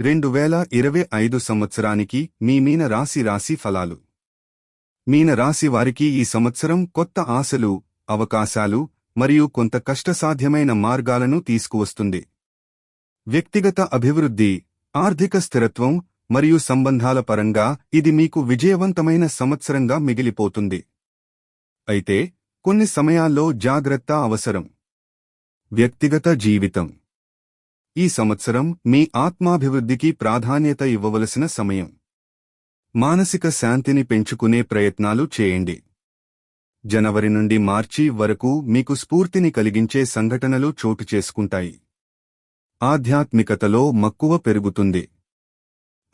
రెండు వేల ఇరవై ఐదు సంవత్సరానికి మీ మీన రాశి రాశి ఫలాలు. మీన రాశి వారికి ఈ సంవత్సరం కొత్త ఆశలు అవకాశాలు మరియు కొంత కష్టసాధ్యమైన మార్గాలను తీసుకువస్తుంది. వ్యక్తిగత అభివృద్ధి ఆర్థిక స్థిరత్వం మరియు సంబంధాల పరంగా ఇది మీకు విజయవంతమైన సంవత్సరంగా మిగిలిపోతుంది. అయితే కొన్ని సమయాల్లో జాగ్రత్త అవసరం. వ్యక్తిగత జీవితం. ఈ సంవత్సరం మీ ఆత్మాభివృద్ధికి ప్రాధాన్యత ఇవ్వవలసిన సమయం. మానసిక శాంతిని పెంచుకునే ప్రయత్నాలు చేయండి. జనవరి నుండి మార్చి వరకు మీకు స్ఫూర్తిని కలిగించే సంఘటనలు చోటు చేసుకుంటాయి. ఆధ్యాత్మికతలో మక్కువ పెరుగుతుంది.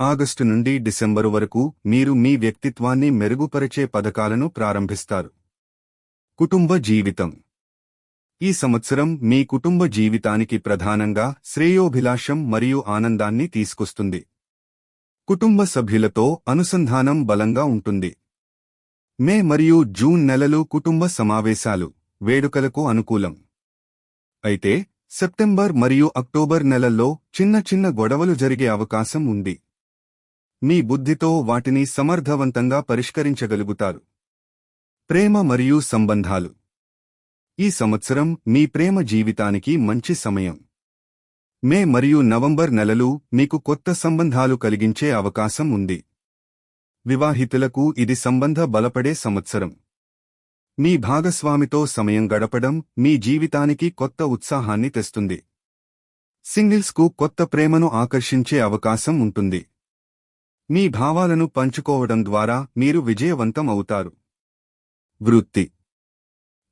ఆగస్టు నుండి డిసెంబరు వరకు మీరు మీ వ్యక్తిత్వాన్ని మెరుగుపరిచే పథకాలను ప్రారంభిస్తారు. కుటుంబ జీవితం. ఈ సంవత్సరం మీ కుటుంబ జీవితానికి ప్రధానంగా శ్రేయోభిలాషం మరియు ఆనందాన్ని తీసుకొస్తుంది. కుటుంబ సభ్యులతో అనుసంధానం బలంగా ఉంటుంది. మే మరియు జూన్ నెలలు కుటుంబ సమావేశాలు వేడుకలకు అనుకూలం. అయితే సెప్టెంబర్ మరియు అక్టోబర్ నెలల్లో చిన్న చిన్న గొడవలు జరిగే అవకాశం ఉంది. మీ బుద్ధితో వాటిని సమర్థవంతంగా పరిష్కరించగలుగుతారు. ప్రేమ మరియు సంబంధాలు. ఈ సంవత్సరం మీ ప్రేమ జీవితానికి మంచి సమయం. మే మరియు నవంబర్ నెలలు మీకు కొత్త సంబంధాలు కలిగించే అవకాశం ఉంది. వివాహితులకు ఇది సంబంధ బలపడే సంవత్సరం. మీ భాగస్వామితో సమయం గడపడం మీ జీవితానికి కొత్త ఉత్సాహాన్ని తెస్తుంది. సింగిల్స్కు కొత్త ప్రేమను ఆకర్షించే అవకాశం ఉంటుంది. మీ భావాలను పంచుకోవడం ద్వారా మీరు విజయవంతం అవుతారు. వృత్తి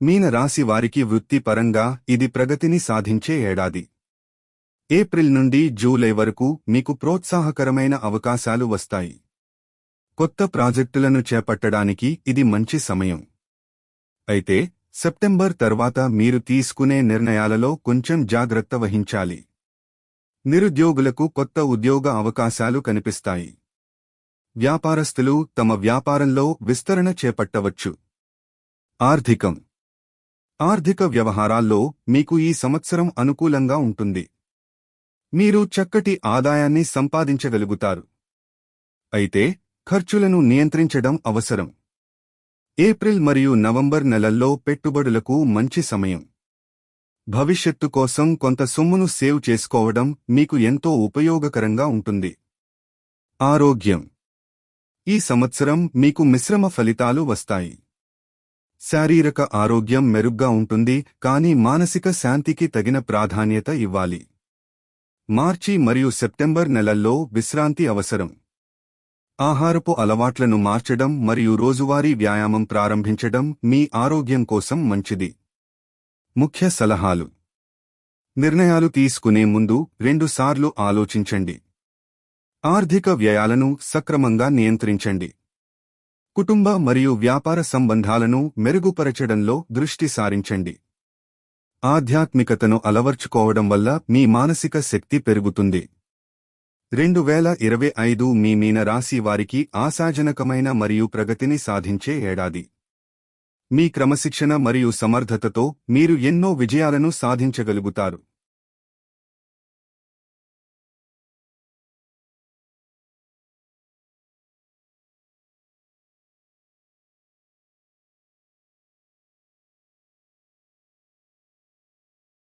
మీన రాశి వారికి వృత్తిపరంగా ఇది ప్రగతిని సాధించే ఏడాది. ఏప్రిల్ నుండి జూలై వరకు మీకు ప్రోత్సాహకరమైన అవకాశాలు వస్తాయి. కొత్త ప్రాజెక్టులను చేపట్టడానికి ఇది మంచి సమయం. అయితే సెప్టెంబర్ తర్వాత మీరు తీసుకునే నిర్ణయాలలో కొంచెం జాగ్రత్త వహించాలి. నిరుద్యోగులకు కొత్త ఉద్యోగ అవకాశాలు కనిపిస్తాయి. వ్యాపారస్తులు తమ వ్యాపారంలో విస్తరణ చేపట్టవచ్చు. ఆర్థికం ఆర్థిక వ్యవహారాల్లో మీకు ఈ సంవత్సరం అనుకూలంగా ఉంటుంది. మీరు చక్కటి ఆదాయాన్ని సంపాదించగలుగుతారు. అయితే ఖర్చులను నియంత్రించడం అవసరం. ఏప్రిల్ మరియు నవంబర్ నెలల్లో పెట్టుబడులకు మంచి సమయం. భవిష్యత్తు కోసం కొంత సొమ్మును సేవ్ చేసుకోవడం మీకు ఎంతో ఉపయోగకరంగా ఉంటుంది. ఆరోగ్యం. ఈ సంవత్సరం మీకు మిశ్రమ ఫలితాలు వస్తాయి. శారీరక ఆరోగ్యం మెరుగ్గా ఉంటుంది కానీ మానసిక శాంతికి తగిన ప్రాధాన్యత ఇవ్వాలి. మార్చి మరియు సెప్టెంబర్ నెలల్లో విశ్రాంతి అవసరం. ఆహారపు అలవాట్లను మార్చడం మరియు రోజువారీ వ్యాయామం ప్రారంభించడం మీ ఆరోగ్యం కోసం మంచిది. ముఖ్య సలహాలు. నిర్ణయాలు తీసుకునే ముందు రెండుసార్లు ఆలోచించండి. ఆర్థిక వ్యయాలను సక్రమంగా నియంత్రించండి. కుటుంబ మరియు వ్యాపార సంబంధాలను మెరుగుపరచడంలో దృష్టి సారించండి. ఆధ్యాత్మికతను అలవర్చుకోవడం వల్ల మీ మానసిక శక్తి పెరుగుతుంది. రెండు వేల ఇరవై ఐదు మీ మీన రాశి వారికి ఆశాజనకమైన మరియు ప్రగతిని సాధించే ఏడాది. మీ క్రమశిక్షణ మరియు సమర్థతతో మీరు ఎన్నో విజయాలను సాధించగలుగుతారు.